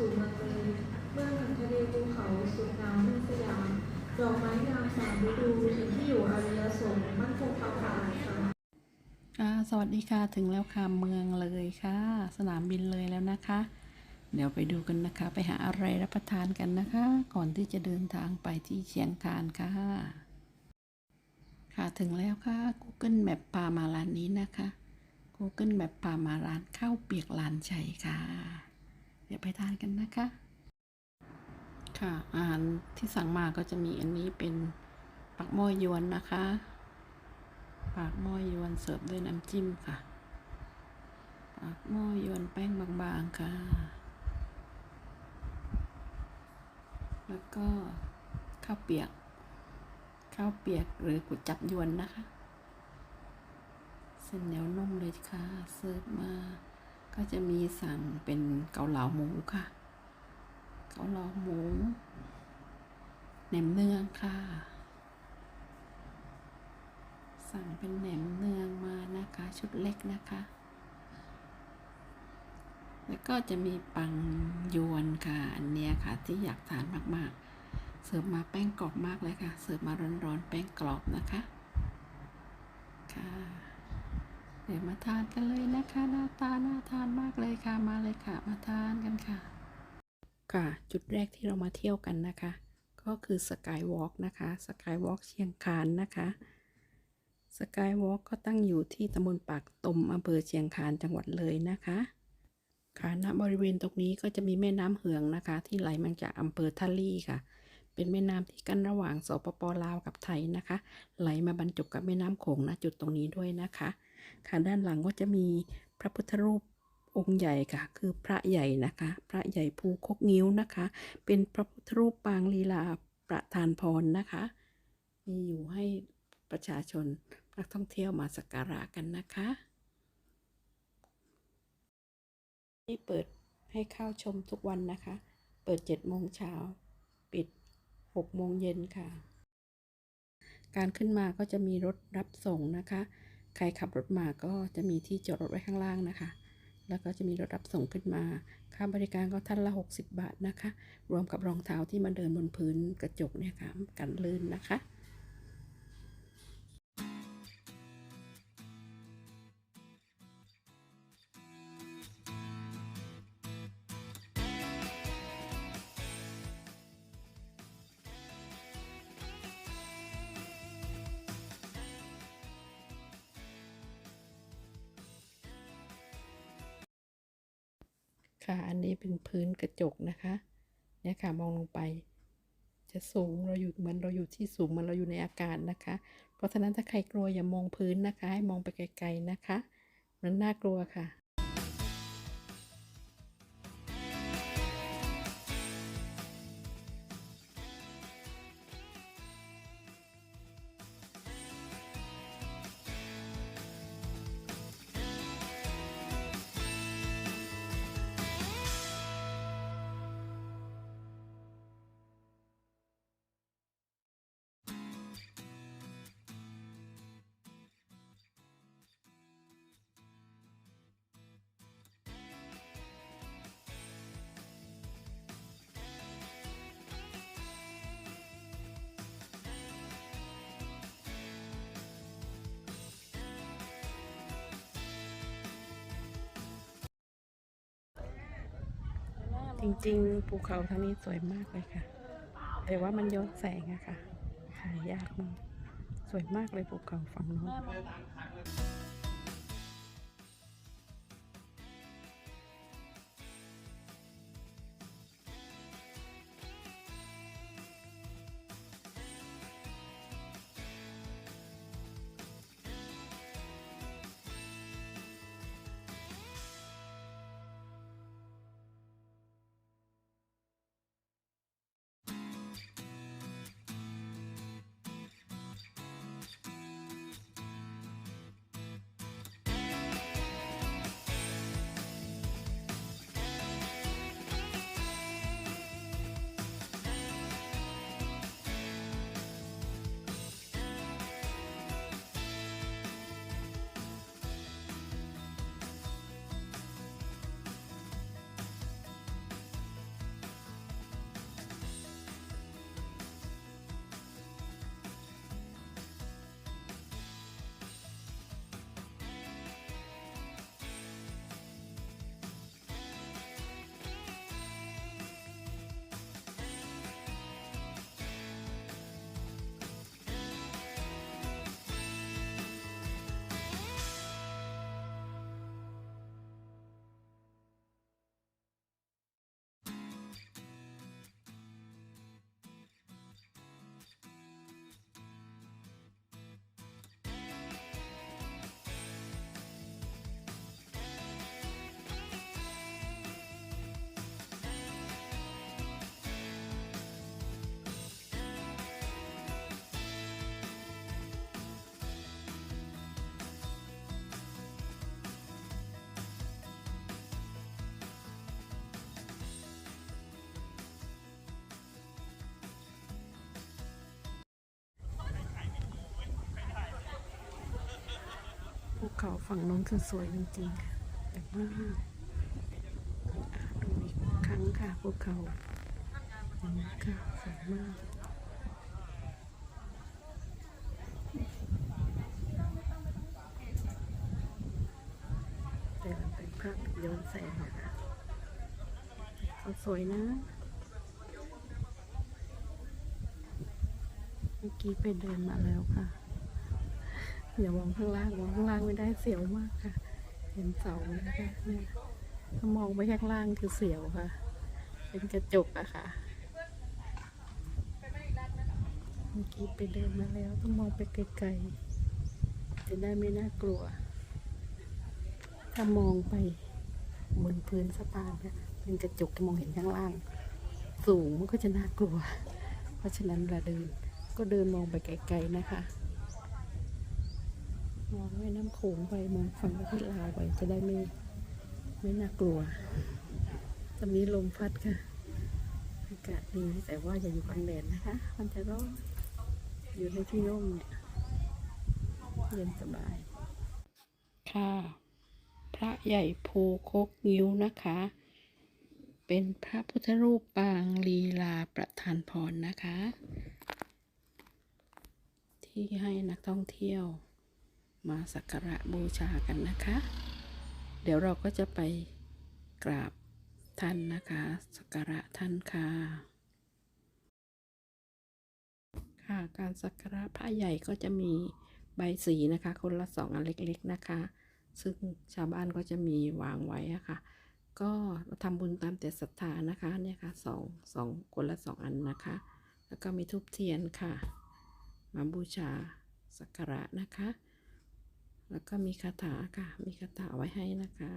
สู่เมืองเลยเมื่องหนึ่งทะเลภูเขาสุดหนาวในสยามดอกไม้งามสามฤดูถิ่นที่อยู่อารยสงฆ์มั่นคงความสะอาดค่ะค่ะสวัสดีค่ะถึงแล้วค่ะเมืองเลยค่ะ สนามบินเลยแล้วนะคะ เดี๋ยวไปดูกันนะคะ ไปหาอะไรรับประทานกันนะคะ ก่อนที่จะเดินทางไปที่เชียงคานค่ะ ค่ะถึงแล้วค่ะ Google Map พามาร้านนี้นะคะ Google Map พามาร้านข้าวเปียกลานชัยค่ะ เดี๋ยวไปทานกันนะคะ ค่ะอาหารที่สั่งมาก็จะมีอันนี้เป็นปักหม้อยวนนะคะปากหม้อยวนเสิร์ฟด้วยน้ำจิ้มค่ะ ปากหม้อยวนแป้งบางๆค่ะ แล้วก็ข้าวเปียก ข้าวเปียกหรือกุจับยวนนะคะ เส้นเหนียวนุ่มเลยค่ะ เสิร์ฟมา ก็จะมีสั่งเป็นาเหลาหมูค่ะ เกาเหลาหมูแหนมเนืองค่ะ สั่งเป็นแหนมเนืองมานะคะ ชุดเล็กนะคะ แล้วก็จะมีปังยวนค่ะ อันเนี้ยค่ะที่อยากทานมากๆ เสิร์ฟมาแป้งกรอบมากเลยค่ะ เสิร์ฟมาร้อนๆแป้งกรอบนะคะ ค่ะ เดี๋ยวมาทานกันเลยนะคะหน้าตาน่าทานมากเลยค่ะมาเลยค่ะ มาทานกันค่ะ ค่ะ จุดแรกที่เรามาเที่ยวกันนะคะ ก็คือสกายวอล์กนะคะสกายวอล์กเชียงคานนะคะสกายวอล์กก็ตั้งอยู่ที่ตำบลปากตมอำเภอเชียงคานจังหวัดเลยนะคะค่ะณบริเวณตรงนี้ก็จะมีแม่น้ำเหืองนะคะ ที่ไหลมาจากอำเภอท่าลี่ค่ะ เป็นแม่น้ำที่กั้นระหว่างสปปลาวกับไทยนะคะ ไหลมาบรรจบกับแม่น้ำโขงณจุดตรงนี้ด้วยนะคะ ค่ะด้านหลังก็จะมีพระพุทธรูปองค์ใหญ่ค่ะ คือพระใหญ่นะคะ พระใหญ่ภูคกงิ้วนะคะ เป็นพระพุทธรูปปางลีลาประทานพรนะคะ มีอยู่ให้ประชาชนนักท่องเที่ยวมาสักการะกันนะคะ ที่เปิดให้เข้าชมทุกวันนะคะ เปิด7โมงเช้า ปิด6โมงเย็นค่ะ การขึ้นมาก็จะมีรถรับส่งนะคะ ใครขับรถมาก็จะมีที่จอดรถไว้ข้างล่างนะคะ แล้วก็จะมีรถรับส่งขึ้นมา ค่าบริการก็ท่านละ 60 บาทนะคะ รวมกับรองเท้าที่มาเดินบนพื้นกระจกเนี่ยค่ะ กันลื่นนะคะค่ะ จกนะคะเนี่ยค่ะมองลงไป จะสูงเราอยู่เหมือนเราอยู่ที่สูงเหมันเราอยู่ในอากาศนะคะ เพราะฉะนั้นถ้าใครกลัวอย่ามองพื้นนะคะ ให้มองไปไกลๆนะคะ มันน่ากลัวค่ะ จริงๆ ภูเขาทางนี้สวยมากเลยค่ะ แต่ว่ามันย้อนแสงอะค่ะ หายากมาก สวยมากเลยภูเขาฝั่งโน้น ภูเขาฝั่งน้นคือสวยจริงๆค่ะแต่ว่าอะดูอีกครั้งค่ะภูเขาเห็นไหมค่ะสวยมากแต่มันเป็นภาพย้อนแสงนะคะเขาสวยนะเมื่อกี้ไปเดินมาแล้วค่ะ อย่ามองข้างล่างมองข้างล่างไม่ได้เสียวมากค่ะ เห็นเสาไหมคะเนี่ยถ้ามองไปข้างล่างคือเสียวค่ะ เป็นกระจกอะค่ะเมื่อกี้ไปเดินมาแล้วต้องมองไปไกลๆจะได้ไม่น่ากลัว ถ้ามองไปบนพื้นสะพานเนี่ยเป็นกระจกจะมองเห็นข้างล่าง สูงมันก็จะน่ากลัว เพราะฉะนั้นเวลาเดินก็เดินมองไปไกลๆนะคะ มองแม่น้ำโขงไปมองฝั่งประเทศลาวไปจะได้ไม่ไม่น่ากลัว ตอนนี้ลมพัดค่ะ อากาศดีแต่ว่าอย่าอยู่กลางแดดนะคะ มันจะร้อนอยู่ในที่ร่มเนี่ยเย็นสบาย ค่ะ พระใหญ่ภูคกงิ้วนะคะ เป็นพระพุทธรูปปางลีลาประทานพรนะคะ ที่ให้นักท่องเที่ยว มาสักการะบูชากันนะคะ เดี๋ยวเราก็จะไปกราบท่านนะคะสักการะท่านค่ะค่ะการสักการะพระใหญ่ก็จะมีใบสีนะคะ คนละสองอันเล็กๆนะคะ ซึ่งชาวบ้านก็จะมีวางไว้อะค่ะ ก็ทำบุญตามแต่ศรัทธานะคะเนี่ยค่ะสองสองคนละสองอันนะคะ แล้วก็มีทูบเทียนค่ะ มาบูชาสักการะนะคะ แล้วก็มีคาถาค่ะ มีคาถาไว้ให้นะคะ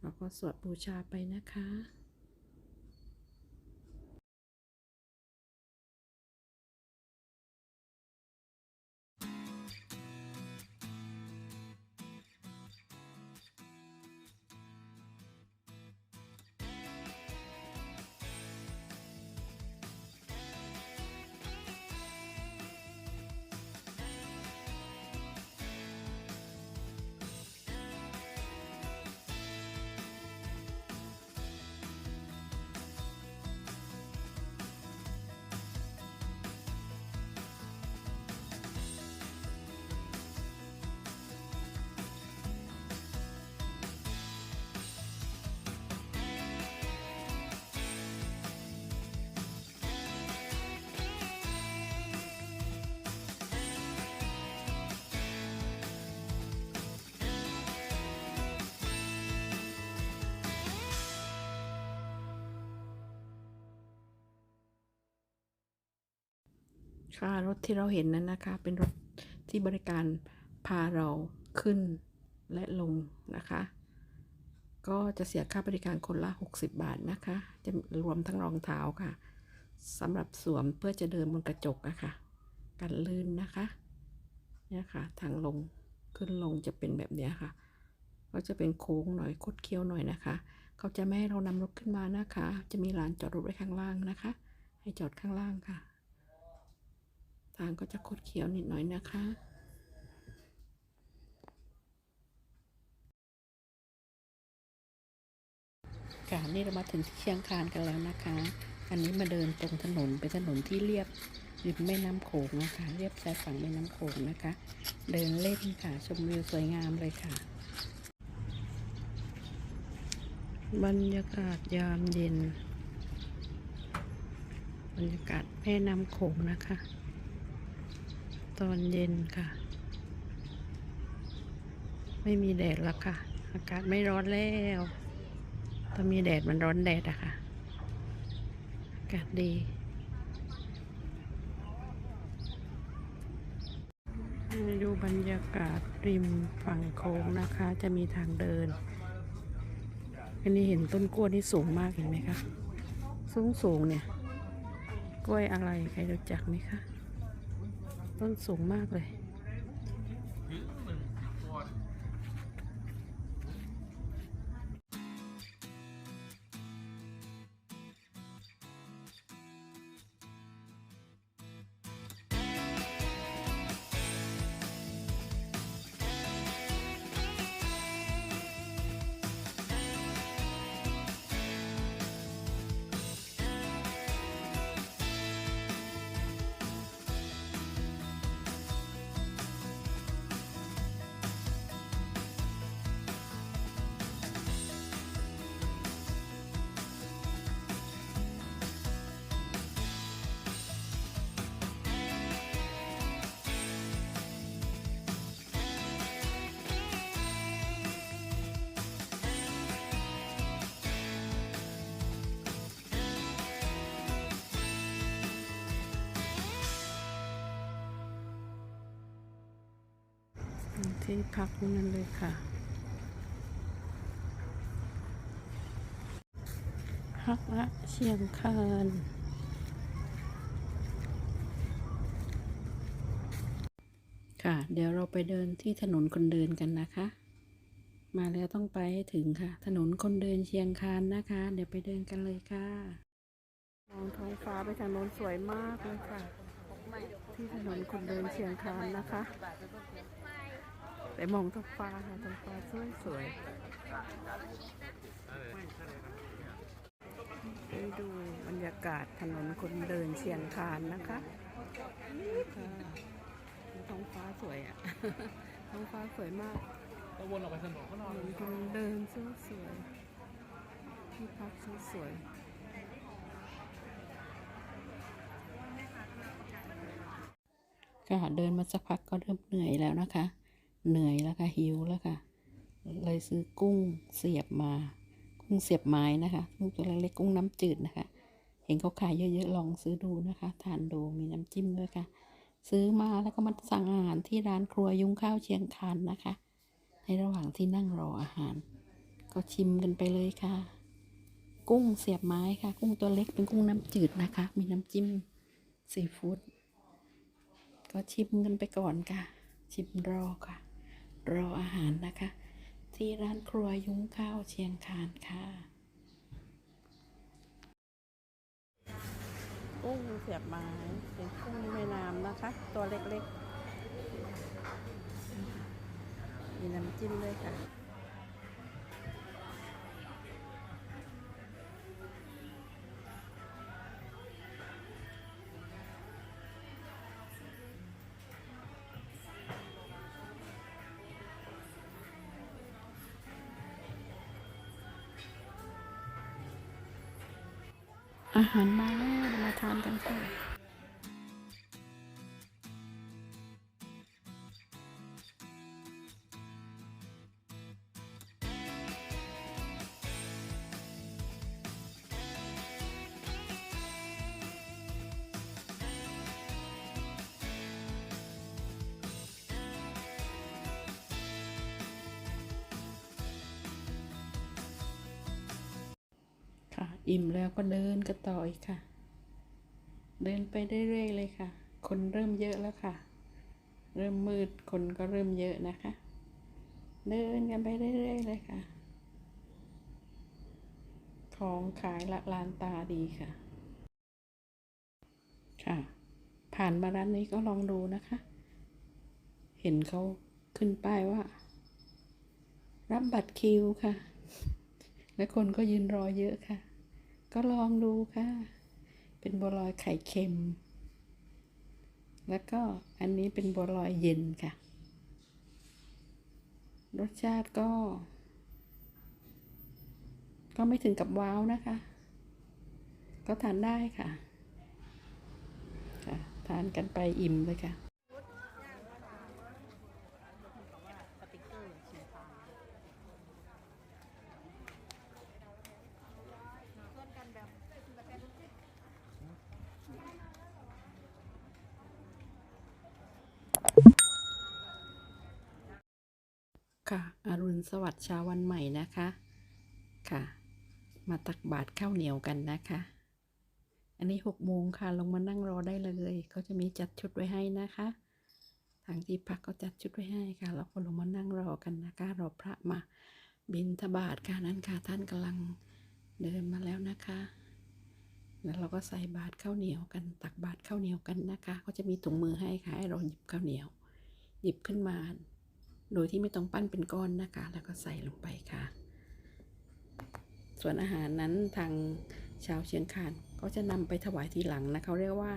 เราก็สวดบูชาไปนะคะ ค่ะ รถที่เราเห็นนั้นนะคะ เป็นรถที่บริการพาเราขึ้นและลงนะคะ ก็จะเสียค่าบริการคนละ 60 บาทนะคะ จะรวมทั้งรองเท้าค่ะสำหรับสวมเพื่อจะเดินบนกระจกอะค่ะ กันลื่นนะคะ เนี่ยค่ะ ทางลงขึ้นลงจะเป็นแบบนี้ค่ะ ก็จะเป็นโค้งหน่อยคดเคี้ยวหน่อยนะคะ เขาจะไม่ให้เรานำรถขึ้นมานะคะ จะมีลานจอดรถไว้ข้างล่างนะคะ ให้จอดข้างล่างค่ะ ทางก็จะคดเคี้ยวนิดหน่อยนะคะค่ะนี่เรามาถึงที่เชียงคานกันแล้วนะคะ อันนี้มาเดินตรงถนนเป็นถนนที่เรียบริมแม่น้ำโขงนะคะ เรียบชายฝั่งแม่น้ำโขงนะคะ เดินเล่นค่ะ ชมวิวสวยงามเลยค่ะ บรรยากาศยามเย็น บรรยากาศแม่น้ำโขงนะคะ ตอนเย็นค่ะ ไม่มีแดดแล้วค่ะ อากาศไม่ร้อนแล้วถ้ามีแดดมันร้อนแดดอะค่ะ อากาศดีดูบรรยากาศริมฝั่งโค้งนะคะ จะมีทางเดิน อันนี้เห็นต้นกล้วยที่สูงมากเห็นไหมคะ สูงสูงเนี่ย กล้วยอะไรใครรู้จักไหมคะ ต้นสูงมากเลย ที่พักนั่นเลยค่ะ พักละเชียงคานค่ะ เดี๋ยวเราไปเดินที่ถนนคนเดินกันนะคะ มาแล้วต้องไปให้ถึงค่ะ ถนนคนเดินเชียงคานนะคะ เดี๋ยวไปเดินกันเลยค่ะ มองท้องฟ้าไปทางโน้นสวยมากเลยค่ะ ที่ถนนคนเดินเชียงคานนะคะ ไปมองท้องฟ้าค่ะท้องฟ้าสวยสวยไปดูบรรยากาศถนนคนเดินเชียงคานนะคะค่ะท้องฟ้าสวยอะท้องฟ้าสวยมากก็วนออกไปถนนข้างนอนคนเดินสวยสวยที่พักสวยสวยค่ะเดินมาสักพักก็เริ่มเหนื่อยแล้วนะคะ เหนื่อยแล้วค่ะหิวแล้วค่ะ เลยซื้อกุ้งเสียบมา กุ้งเสียบไม้นะคะกุ้งตัวเล็กๆกุ้งน้ำจืดนะคะ เห็นเขาขายเยอะๆลองซื้อดูนะคะ ทานดูมีน้ำจิ้มด้วยค่ะ ซื้อมาแล้วก็มาสั่งอาหารที่ร้านครัวยุ้งข้าวเชียงคานนะคะ ในระหว่างที่นั่งรออาหาร ก็ชิมกันไปเลยค่ะ กุ้งเสียบไม้ค่ะ กุ้งตัวเล็กเป็นกุ้งน้ำจืดนะคะ มีน้ำจิ้มซีฟู้ดก็ชิมกันไปก่อนค่ะ ชิมรอค่ะ รออาหารนะคะ ที่ร้านครัวยุ้งข้าวเชียงคานค่ะ กุ้งเสียบไม้เป็นกุ้งแม่น้ำนะคะ ตัวเล็กๆ มีน้ำจิ้มด้วยค่ะ อาหารมาแล้วมาทานกันค่ะ อิ่มแล้วก็เดินกันต่ออีกค่ะ เดินไปได้เรื่อยเลยค่ะ คนเริ่มเยอะแล้วค่ะ เริ่มมืดคนก็เริ่มเยอะนะคะ เดินกันไปเรื่อยๆเลยค่ะ ของขายละลานตาดีค่ะ ค่ะ ผ่านมาร้านนี้ก็ลองดูนะคะ เห็นเขาขึ้นป้ายว่า รับบัตรคิวค่ะ และคนก็ยืนรอเยอะค่ะ ก็ลองดูค่ะ เป็นบัวลอยไข่เค็ม แล้วก็อันนี้เป็นบัวลอยเย็นค่ะ รสชาติก็ ก็ไม่ถึงกับว้าวนะคะ ก็ทานได้ค่ะ ค่ะ ทานกันไปอิ่มเลยค่ะ ค่ะอรุณสวัสดิ์เช้าวันใหม่นะคะ ค่ะ มาตักบาตรข้าวเหนียวกันนะคะ อันนี้หกโมงค่ะลงมานั่งรอได้เลยเขาจะมีจัดชุดไว้ให้นะคะ ทางที่พักก็จัดชุดไว้ให้ค่ะเราก็ลงมานั่งรอกันนะคะรอพระมาบินทบาทค่ะนั่นค่ะท่านกำลังเดินมาแล้วนะคะ แล้วเราก็ใส่บาตรข้าวเหนียวกัน ตักบาตรข้าวเหนียวกันนะคะเขาจะมีถุงมือให้ค่ะให้เราหยิบข้าวเหนียว หยิบขึ้นมา โดยที่ไม่ต้องปั้นเป็นก้อนนะคะ แล้วก็ใส่ลงไปค่ะ ส่วนอาหารนั้นทางชาวเชียงคานก็จะนำไปถวายทีหลังนะเขาเรียกว่า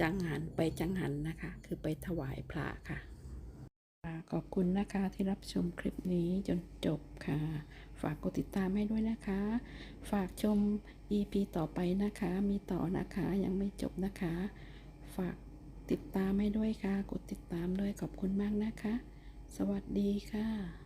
จังหันไปจังหันนะคะ คือไปถวายพระค่ะ ขอบคุณนะคะที่รับชมคลิปนี้จนจบค่ะ ฝากกดติดตามให้ด้วยนะคะ ฝากชม EP ต่อไปนะคะ มีต่อนะคะยังไม่จบนะคะ ฝากติดตามให้ด้วยค่ะ กดติดตามด้วยขอบคุณมากนะคะ สวัสดีค่ะ